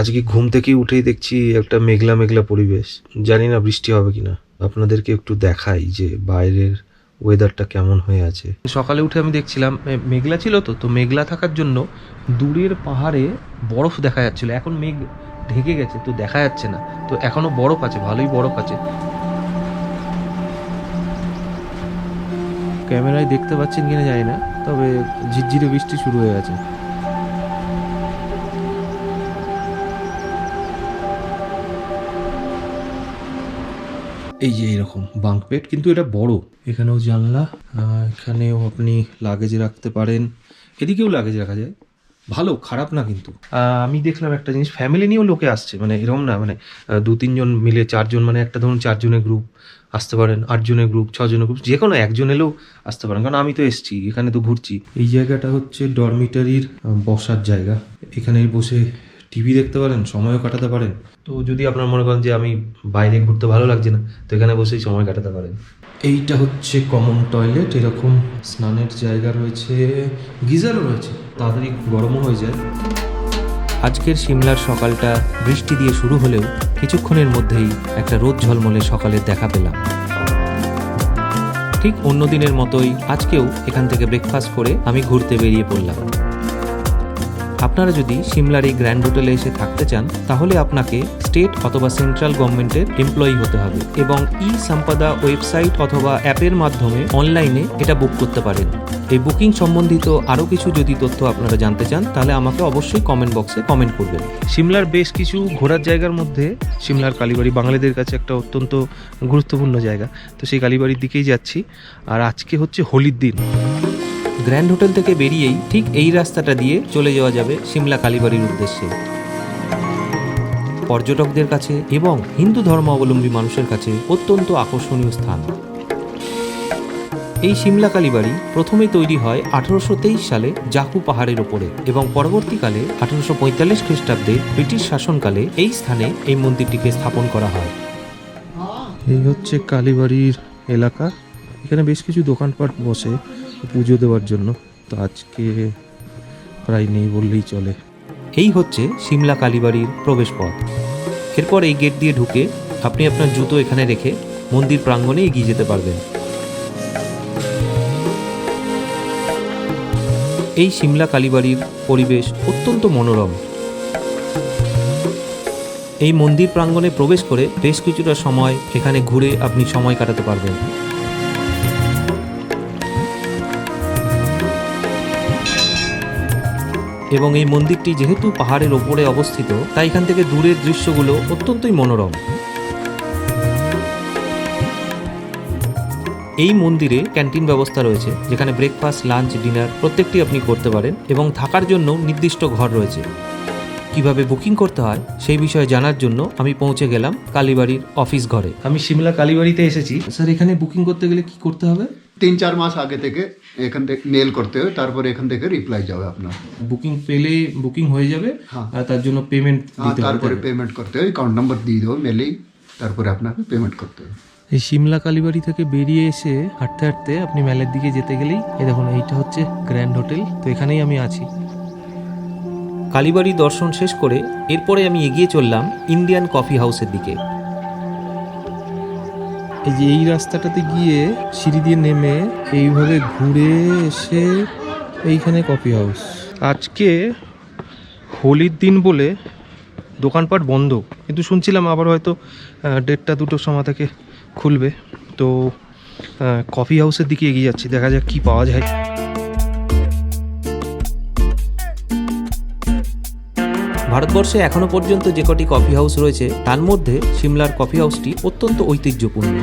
আজকে ঘুম থেকে উঠেই দেখছি একটা মেঘলা মেঘলা পরিবেশ। জানি না বৃষ্টি হবে কিনা। আপনাদেরকে একটু দেখাই যে বাইরের ওয়েদারটা কেমন হয়ে আছে। সকালে উঠে আমি দেখছিলাম মেঘলা ছিল তো তো মেঘলা থাকার জন্য দূরের পাহাড়ে বরফ দেখা যাচ্ছিল। এখন মেঘ ঢেকে গেছে তো দেখা যাচ্ছে না। তো এখনও বরফ আছে ভালোই বরফ আছে। ক্যামেরায় দেখতে পাচ্ছেন কিনা জানি না তবে ঝিরঝিরে বৃষ্টি শুরু হয়ে গেছে। এই যে এরকম বাঙ্ক বেড কিন্তু এটা বড়। এখানেও জানলা এখানেও আপনি লাগেজ রাখতে পারেন। এদিকেও লাগেজ রাখা যায়। ভালো, খারাপ না কিন্তু। আমি দেখলাম একটা জিনিস ফ্যামিলি নিয়েও লোকে আসছে। মানে এরকম না মানে দু তিনজন মিলে, চারজন মানে একটা ধরুন চারজনের গ্রুপ আসতে পারেন, আটজনের গ্রুপ ছজনের গ্রুপ যে কোনো একজন এলেও আসতে পারেন। কারণ আমি তো এসছি, এখানে তো ঘুরছি। এই জায়গাটা হচ্ছে ডরমিটারির বসার জায়গা। এখানে বসে টিভি দেখতে পারেন, সময়ও কাটাতে পারেন। তো যদি আপনার মনে করেন যে আমি বাইরে ঘুরতে ভালো লাগছে না, তো এখানে বসেই সময় কাটাতে পারেন। এইটা হচ্ছে কমন টয়লেট এরকম স্নানের জায়গা রয়েছে, গিজারও রয়েছে। তাড়াতাড়ি গরমও হয়ে যায়। আজকের সিমলার সকালটা বৃষ্টি দিয়ে শুরু হলেও কিছুক্ষণের মধ্যেই একটা রোদ ঝলমলে সকালের দেখা পেলাম। ঠিক অন্য দিনের মতোই আজকেও এখান থেকে ব্রেকফাস্ট করে আমি ঘুরতে বেরিয়ে পড়লাম। আপনারা যদি সিমলার এই গ্র্যান্ড হোটেলে এসে থাকতে চান, তাহলে আপনাকে স্টেট অথবা সেন্ট্রাল গভর্নমেন্টের এমপ্লয়ি হতে হবে এবং ই সম্পাদা ওয়েবসাইট অথবা অ্যাপের মাধ্যমে অনলাইনে এটা বুক করতে পারেন। এই বুকিং সম্বন্ধিত আরও কিছু যদি তথ্য আপনারা জানতে চান, তাহলে আমাকে অবশ্যই কমেন্ট বক্সে কমেন্ট করবেন। সিমলার বেশ কিছু ঘোরার জায়গার মধ্যে সিমলার কালীবাড়ি বাঙালিদের কাছে একটা অত্যন্ত গুরুত্বপূর্ণ জায়গা। তো সেই কালীবাড়ির দিকেই যাচ্ছি। আর আজকে হচ্ছে হোলির দিন। গ্র্যান্ড হোটেল থেকে বেরিয়েই ঠিক এই রাস্তাটা দিয়ে চলে যাওয়া যাবে সিমলা কালীবাড়ির উদ্দেশ্যে। পর্যটকদের কাছে এবং হিন্দু ধর্মাবলম্বী মানুষের কাছে অত্যন্ত আকর্ষণীয় স্থান। এই সিমলা কালীবাড়ি প্রথমে তৈরি হয় আঠারোশো তেইশ সালে জাকু পাহাড়ের ওপরে এবং পরবর্তীকালে আঠারোশো পঁয়তাল্লিশ খ্রিস্টাব্দে ব্রিটিশ শাসনকালে এই স্থানে এই মন্দিরটিকে স্থাপন করা হয়। এই হচ্ছে কালীবাড়ির এলাকা। এখানে বেশ কিছু দোকানপাট বসে। পুজো দেওয়ার জন্য, তো আজকে প্রায় নেই বললেই চলে। এই হচ্ছে সিমলা কালীবাড়ির প্রবেশপথ। এরপর এই গেট দিয়ে ঢুকে আপনি আপনার জুতো এখানে রেখে মন্দির প্রাঙ্গণে এগিয়ে যেতে পারবেন। এই সিমলা কালীবাড়ির পরিবেশ অত্যন্ত মনোরম। এই মন্দির প্রাঙ্গণে প্রবেশ করে বেশ কিছুটা সময় এখানে ঘুরে আপনি সময় কাটাতে পারবেন। এবং এই মন্দিরটি যেহেতু পাহাড়ের ওপরে অবস্থিত তাই এখান থেকে দূরের দৃশ্যগুলো অত্যন্তই মনোরম। এই মন্দিরে ক্যান্টিন ব্যবস্থা রয়েছে যেখানে ব্রেকফাস্ট লাঞ্চ ডিনার প্রত্যেকটি আপনি করতে পারেন এবং থাকার জন্য নির্দিষ্ট ঘর রয়েছে। কীভাবে বুকিং করতে হয় সেই বিষয়ে জানার জন্য আমি পৌঁছে গেলাম কালীবাড়ির অফিস ঘরে। আমি সিমলা কালীবাড়িতে এসেছি। স্যার এখানে বুকিং করতে গেলে কি করতে হবে? তিন চার মাস আগে থেকে এখান থেকে মেল করতে হবে তারপরে এখান থেকে রিপ্লাই যাবে আপনার। বুকিং পেলে বুকিং হয়ে যাবে হ্যাঁ। আর তার জন্য পেমেন্ট দিতে তারপরে পেমেন্ট করতে হবে অ্যাকাউন্ট নাম্বার দিয়ে দেবো মেলেই তারপরে আপনাকে পেমেন্ট করতে হবে। এই সিমলা কালীবাড়ি থেকে বেরিয়ে এসে হাঁটতে হাঁটতে আপনি মেলের দিকে যেতে গেলেই এই দেখুন এইটা হচ্ছে গ্র্যান্ড হোটেল তো এখানেই আমি আছি। কালীবাড়ি দর্শন শেষ করে এরপরে আমি এগিয়ে চললাম ইন্ডিয়ান কফি হাউসের দিকে। এই যে এই রাস্তাটাতে গিয়ে সিঁড়ি দিয়ে নেমে এইভাবে ঘুরে এসে এইখানে কফি হাউস। আজকে হোলির দিন বলে দোকানপাট বন্ধ। কিন্তু শুনছিলাম আবার হয়তো দেড়টা দুটোর সময় থেকে খুলবে। তো কফি হাউসের দিকে এগিয়ে যাচ্ছি, দেখা যাক কি পাওয়া যায়। ভারতবর্ষে এখনও পর্যন্ত যে কটি কফি হাউস রয়েছে, তার মধ্যে সিমলার কফি হাউসটি অত্যন্ত ঐতিহ্যপূর্ণ।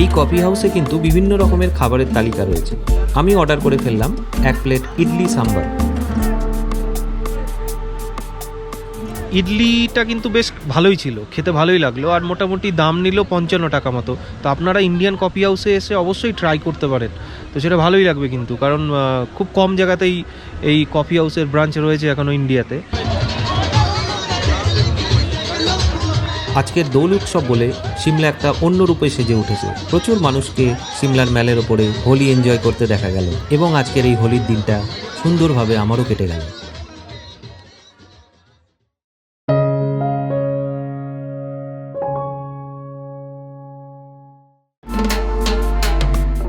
এই কফি হাউসে কিন্তু বিভিন্ন রকমের খাবারের তালিকা রয়েছে। আমি অর্ডার করে ফেললাম এক প্লেট ইডলি সাম্বার। ইডলিটা কিন্তু বেশ ভালোই ছিল, খেতে ভালোই লাগল, আর মোটামুটি দাম নিল পঞ্চান্ন টাকা মতো। তো আপনারা ইন্ডিয়ান কফি হাউসে এসে অবশ্যই ট্রাই করতে পারেন। তো সেটা ভালোই লাগবে কিন্তু, কারণ খুব কম জায়গাতেই এই কফি হাউসের ব্রাঞ্চ রয়েছে এখনও ইন্ডিয়াতে। আজকের দোল উৎসব বলে সিমলা একটা অন্য রূপে সেজে উঠেছে। প্রচুর মানুষকে সিমলার ম্যালের ওপরে হোলি এনজয় করতে দেখা গেল এবং আজকের এই হোলির দিনটা সুন্দরভাবে আমারও কেটে গেল।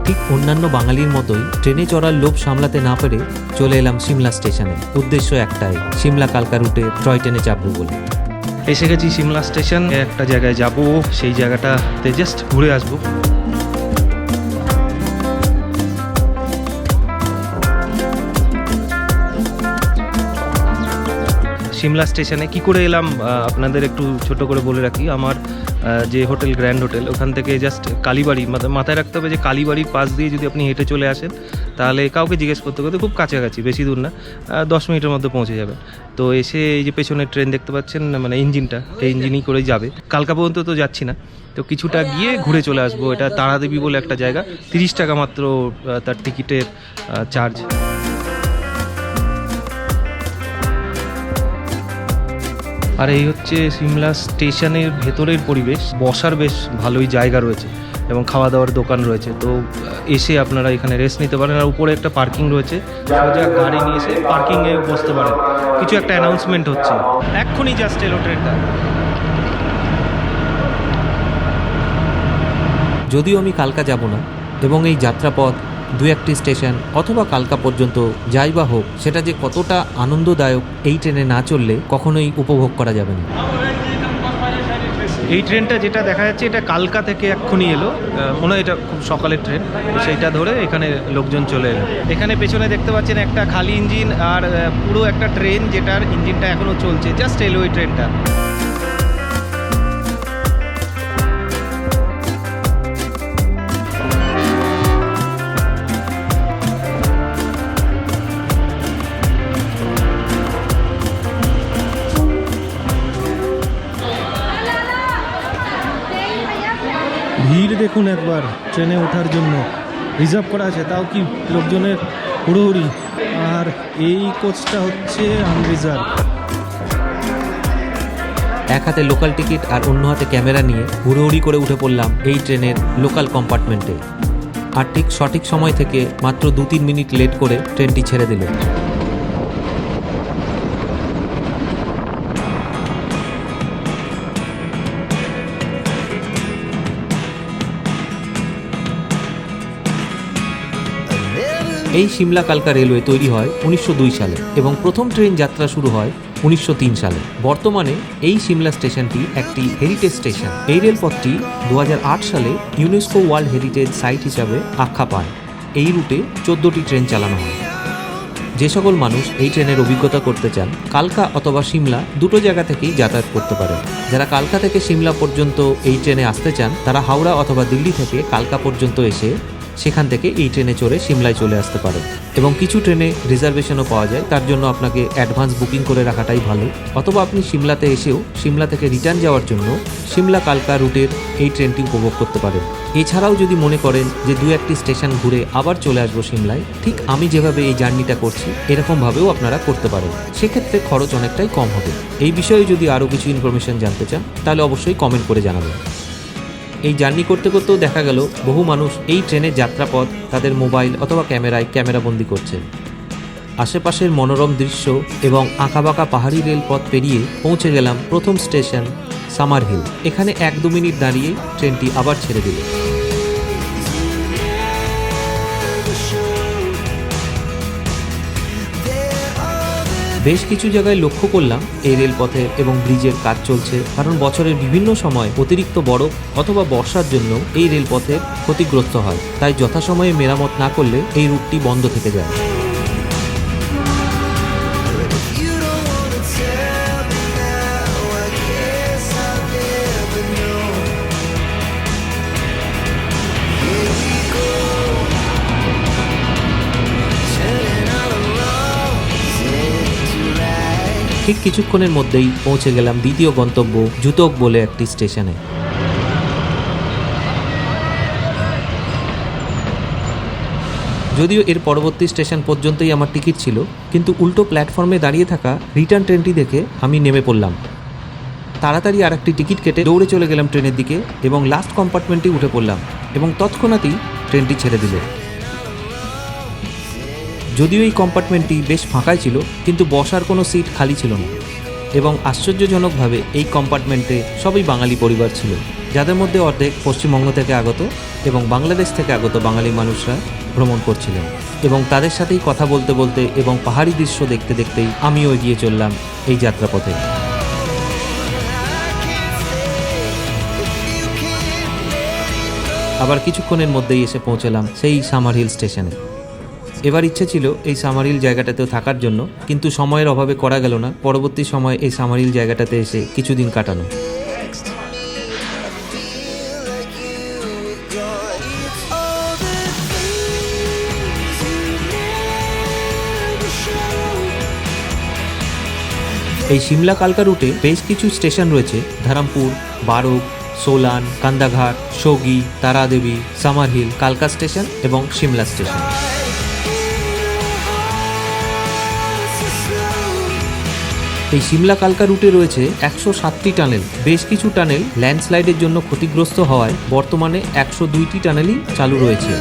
ঠিক অন্যান্য বাঙালির মতোই ট্রেনে চড়ার লোভ সামলাতে না পেরে চলে এলাম সিমলা স্টেশনে। উদ্দেশ্য একটাই, সিমলা কালকা রুটে টয় ট্রেনে চাপবো বলে। এসে গেছি সিমলা স্টেশন। একটা জায়গায় যাব, সেই জায়গাটাতে জাস্ট ঘুরে আসব। সিমলা স্টেশনে কি করে এলাম? আপনাদের একটু ছোট করে বলে রাখি। আমার যে হোটেল, গ্র্যান্ড হোটেল, ওখান থেকে জাস্ট কালীবাড়ি, মাথা- মাথায় রাখতে হবে যে কালীবাড়ির পাশ দিয়ে যদি আপনি হেঁটে চলে আসেন, তাহলে কাউকে জিজ্ঞেস করতে করতে খুব কাছাকাছি, বেশি দূর না দশ মিনিটের মধ্যে পৌঁছে যাবেন। তো এসে এই যে পেছনের ট্রেন দেখতে পাচ্ছেন মানে ইঞ্জিনটা এই ইঞ্জিনই করেই যাবে। কালকা পর্যন্ত তো যাচ্ছি না, তো কিছুটা গিয়ে ঘুরে চলে আসব। এটা তারাদেবী বলে একটা জায়গা, তিরিশ টাকা মাত্র তার টিকিটের চার্জ আর এই হচ্ছে সিমলা স্টেশনের ভেতরের পরিবেশ। বসার বেশ ভালোই জায়গা রয়েছে এবং খাওয়া দাওয়ার দোকান রয়েছে। তো এসে আপনারা এখানে রেস্ট নিতে পারেন। আর উপরে একটা পার্কিং রয়েছে। সোজা গাড়ি নিয়ে এসে পার্কিংয়ে বসতে পারেন। কিছু একটা অ্যানাউন্সমেন্ট হচ্ছে। এক্ষুনি জাস্ট এলো ট্রেনটা যদিও আমি কালকা যাব না, এবং এই যাত্রাপথ দু একটি স্টেশন অথবা কালকা পর্যন্ত যাই বা হোক, সেটা যে কতটা আনন্দদায়ক এই ট্রেনে না চললে কখনোই উপভোগ করা যাবে না। এই ট্রেনটা যেটা দেখা যাচ্ছে, এটা কালকা থেকে এক্ষুনি এলো। মনে হয় এটা খুব সকালের ট্রেন। সেইটা ধরে এখানে লোকজন চলে এলো। এখানে পেছনে দেখতে পাচ্ছেন একটা খালি ইঞ্জিন আর পুরো একটা ট্রেন যেটার ইঞ্জিনটা এখনও চলছে, জাস্ট এলো ওই ট্রেনটা। দেখুন একবার, ট্রেনে ওঠার জন্য। রিজার্ভ করা আছে, তাও কি লোকজনের হুড়োহুড়ি? আর এই কোচটা হচ্ছে আনরিজার্ভ। এক হাতে লোকাল টিকিট আর অন্য হাতে ক্যামেরা নিয়ে হুড়োহুড়ি করে উঠে পড়লাম এই ট্রেনের লোকাল কম্পার্টমেন্টে। আর ঠিক সঠিক সময় থেকে মাত্র দু তিন মিনিট লেট করে ট্রেনটি ছেড়ে দিল। এই সিমলা কালকা রেলওয়ে তৈরি হয় উনিশশো দুই সালে এবং প্রথম ট্রেন যাত্রা শুরু হয় উনিশশো তিন সালে। বর্তমানে এই সিমলা স্টেশনটি একটি হেরিটেজ স্টেশন এই রেলপথটি দু হাজার আট সালে ইউনেস্কো ওয়ার্ল্ড হেরিটেজ সাইট হিসাবে আখ্যা পায়। এই রুটে চোদ্দোটি ট্রেন চালানো হয়। যে সকল মানুষ এই ট্রেনের অভিজ্ঞতা করতে চান, কালকা অথবা সিমলা দুটো জায়গা থেকেই যাতায়াত করতে পারেন। যারা কালকা থেকে সিমলা পর্যন্ত এই ট্রেনে আসতে চান, তারা হাওড়া অথবা দিল্লি থেকে কালকা পর্যন্ত এসে সেখান থেকে এই ট্রেনে চড়ে সিমলায় চলে আসতে পারেন এবং কিছু ট্রেনে রিজার্ভেশনও পাওয়া যায়, তার জন্য আপনাকে অ্যাডভান্স বুকিং করে রাখাটাই ভালো। অথবা আপনি সিমলাতে এসেও সিমলা থেকে রিটার্ন যাওয়ার জন্য সিমলা কালকা রুটের এই ট্রেনটি উপভোগ করতে পারেন। এছাড়াও যদি মনে করেন যে দু একটি স্টেশন ঘুরে আবার চলে আসব সিমলায়, ঠিক আমি যেভাবে এই জার্নিটা করছি, এরকমভাবেও আপনারা করতে পারেন। সেক্ষেত্রে খরচ অনেকটাই কম হবে। এই বিষয়ে যদি আরও কিছু ইনফরমেশন জানতে চান, তাহলে অবশ্যই কমেন্ট করে জানাবেন। এই জার্নি করতে করতেও দেখা গেল বহু মানুষ এই ট্রেনের যাত্রাপথ, তাদের মোবাইল অথবা ক্যামেরায় ক্যামেরাবন্দি করছেন আশেপাশের মনোরম দৃশ্য এবং আঁকাবাঁকা পাহাড়ি রেলপথ পেরিয়ে পৌঁছে গেলাম প্রথম স্টেশন সামার হিল। এখানে এক দু মিনিট দাঁড়িয়ে ট্রেনটি আবার ছেড়ে দিল। বেশ কিছু জায়গায় লক্ষ্য করলাম, এই রেলপথে এবং ব্রিজের কাজ চলছে, কারণ বছরের বিভিন্ন সময় অতিরিক্ত বরফ অথবা বর্ষার জন্য এই রেলপথে ক্ষতিগ্রস্ত হয়, তাই যথাসময়ে মেরামত না করলে এই রুটটি বন্ধ থেকে যায়। ঠিক কিছুক্ষণের মধ্যেই পৌঁছে গেলাম দ্বিতীয় গন্তব্য জুতক বলে একটি স্টেশনে। যদিও এর পরবর্তী স্টেশন পর্যন্তই আমার টিকিট ছিল, কিন্তু উল্টো প্ল্যাটফর্মে দাঁড়িয়ে থাকা রিটার্ন ট্রেনটি দেখে আমি নেমে পড়লাম। তাড়াতাড়ি আর একটি টিকিট কেটে দৌড়ে চলে গেলাম ট্রেনের দিকে এবং লাস্ট কম্পার্টমেন্টে উঠে পড়লাম এবং তৎক্ষণাৎই ট্রেনটি ছেড়ে দিল। যদিও এই কম্পার্টমেন্টটি বেশ ফাঁকাই ছিল, কিন্তু বসার কোনো সিট খালি ছিল না। এবং আশ্চর্যজনকভাবে এই কম্পার্টমেন্টে সবই বাঙালি পরিবার ছিল, যাদের মধ্যে অর্ধেক পশ্চিমবঙ্গ থেকে আগত এবং বাংলাদেশ থেকে আগত বাঙালি মানুষরা ভ্রমণ করছিলেন। এবং তাদের সাথেই কথা বলতে বলতে এবং পাহাড়ি দৃশ্য দেখতে দেখতেই আমিও এগিয়ে চললাম এই যাত্রাপথে। আবার কিছুক্ষণের মধ্যেই এসে পৌঁছলাম সেই সামার হিল স্টেশনে। এবার ইচ্ছে ছিল এই সামারিল জায়গাটাতেও থাকার জন্য, কিন্তু সময়ের অভাবে করা গেল না। পরবর্তী সময় এই সামারিল জায়গাটাতে এসে কিছুদিন কাটানো। এই সিমলা কালকা রুটে বেশ কিছু স্টেশন রয়েছে, ধারামপুর, বারুক, সোলান, কান্দাঘাট, সগি, তারাদেবী, সামারহিল, কালকা স্টেশন এবং সিমলা স্টেশন। এই সিমলা কালকা রুটে রয়েছে একশো সাতটি টানেল। বেশ কিছু টানেল ল্যান্ডস্লাইডের জন্য ক্ষতিগ্রস্ত হওয়ায় বর্তমানে একশো দুইটি টানেলই চালু রয়েছে।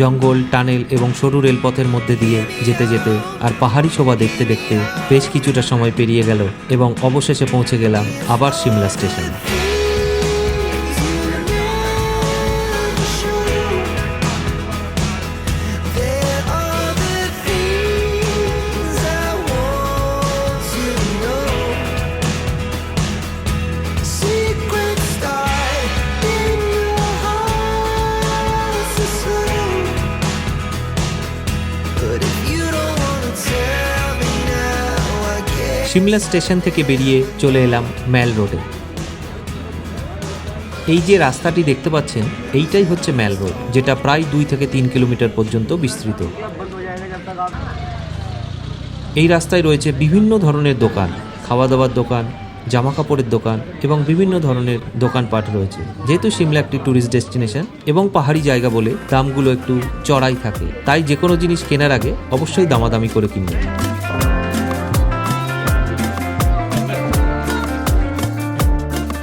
জঙ্গল, টানেল এবং সরু রেলপথের মধ্যে দিয়ে যেতে যেতে আর পাহাড়ি শোভা দেখতে দেখতে বেশ কিছুটা সময় পেরিয়ে গেল এবং অবশেষে পৌঁছে গেলাম আবার সিমলা স্টেশন। সিমলা স্টেশন থেকে বেরিয়ে চলে এলাম ম্যাল রোডে। এই যে রাস্তাটি দেখতে পাচ্ছেন, এইটাই হচ্ছে ম্যাল রোড, যেটা প্রায় দুই থেকে তিন কিলোমিটার পর্যন্ত বিস্তৃত। এই রাস্তায় রয়েছে বিভিন্ন ধরনের দোকান খাওয়া দাওয়ার দোকান জামা কাপড়ের দোকান এবং বিভিন্ন ধরনের দোকানপাট রয়েছে। যেহেতু সিমলা একটি ট্যুরিস্ট ডেস্টিনেশন এবং পাহাড়ি জায়গা বলে দামগুলো একটু চড়াই থাকে, তাই যে কোনো জিনিস কেনার আগে অবশ্যই দামাদামি করে কিনবেন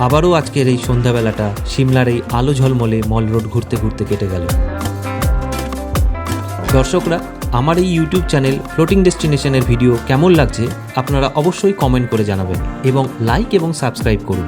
আবারও আজকের এই সন্ধ্যাবেলাটা সিমলার এই আলো ঝলমলে মল রোড ঘুরতে ঘুরতে কেটে গেল। দর্শকরা, আমার এই ইউটিউব চ্যানেল ফ্লোটিং ডেস্টিনেশনের ভিডিও কেমন লাগছে আপনারা অবশ্যই কমেন্ট করে জানাবেন এবং লাইক এবং সাবস্ক্রাইব করুন।